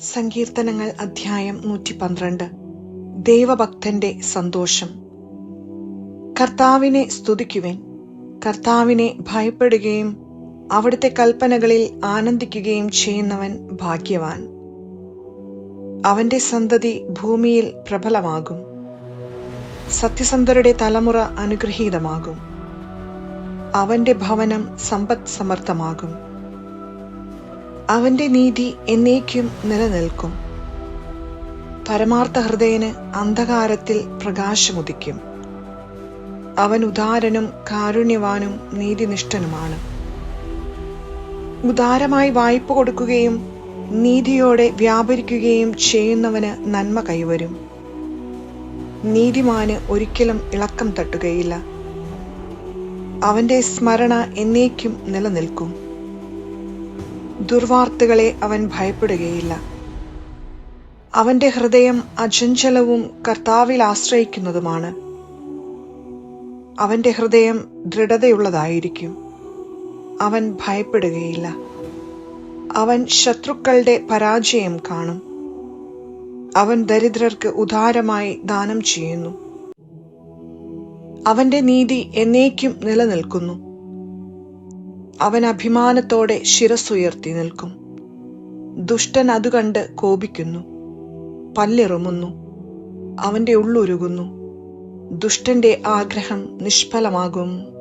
സങ്കീർത്തനങ്ങൾ അധ്യായം നൂറ്റി പന്ത്രണ്ട് ദൈവഭക്തന്റെ സന്തോഷം. കർത്താവിനെ സ്തുതിക്കുവിൻ. കർത്താവിനെ ഭയപ്പെടുകയും അവിടുത്തെ കൽപ്പനകളിൽ ആനന്ദിക്കുകയും ചെയ്യുന്നവൻ ഭാഗ്യവാൻ. അവന്റെ സന്തതി ഭൂമിയിൽ പ്രബലമാകും. സത്യസന്ധരുടെ തലമുറ അനുഗ്രഹീതമാകും. അവന്റെ ഭവനം സമ്പദ് സമർത്ഥമാകും അവന്റെ നീതി എന്നേക്കും നിലനിൽക്കും. പരമാർത്ഥ ഹൃദയന് അന്ധകാരത്തിൽ പ്രകാശമുദിക്കും. അവൻ ഉദാരനും കാരുണ്യവാനും നീതിനിഷ്ഠനുമാണ്. ഉദാരമായി വായ്പ കൊടുക്കുകയും നീതിയോടെ വ്യാപരിക്കുകയും ചെയ്യുന്നവന് നന്മ കൈവരും. നീതിമാന് ഒരിക്കലും ഇളക്കം തട്ടുകയില്ല. അവന്റെ സ്മരണ എന്നേക്കും നിലനിൽക്കും. ദുർവാർത്തകളെ അവൻ ഭയപ്പെടുകയില്ല. അവന്റെ ഹൃദയം അചഞ്ചലവും കർത്താവിൽ ആശ്രയിക്കുന്നതുമാണ്. അവന്റെ ഹൃദയം ദൃഢതയുള്ളതായിരിക്കും. അവൻ ഭയപ്പെടുകയില്ല. അവൻ ശത്രുക്കളുടെ പരാജയം കാണും. അവൻ ദരിദ്രർക്ക് ഉദാരമായി ദാനം ചെയ്യുന്നു. അവന്റെ നീതി എന്നേക്കും നിലനിൽക്കുന്നു. അവൻ അഭിമാനത്തോടെ ശിരസുയർത്തി നിൽക്കും. ദുഷ്ടൻ അത് കണ്ട് കോപിക്കുന്നു. പല്ലിറുമുന്നു. അവന്റെ ഉള്ളുരുകുന്നു. ദുഷ്ടന്റെ ആഗ്രഹം നിഷ്ഫലമാകും.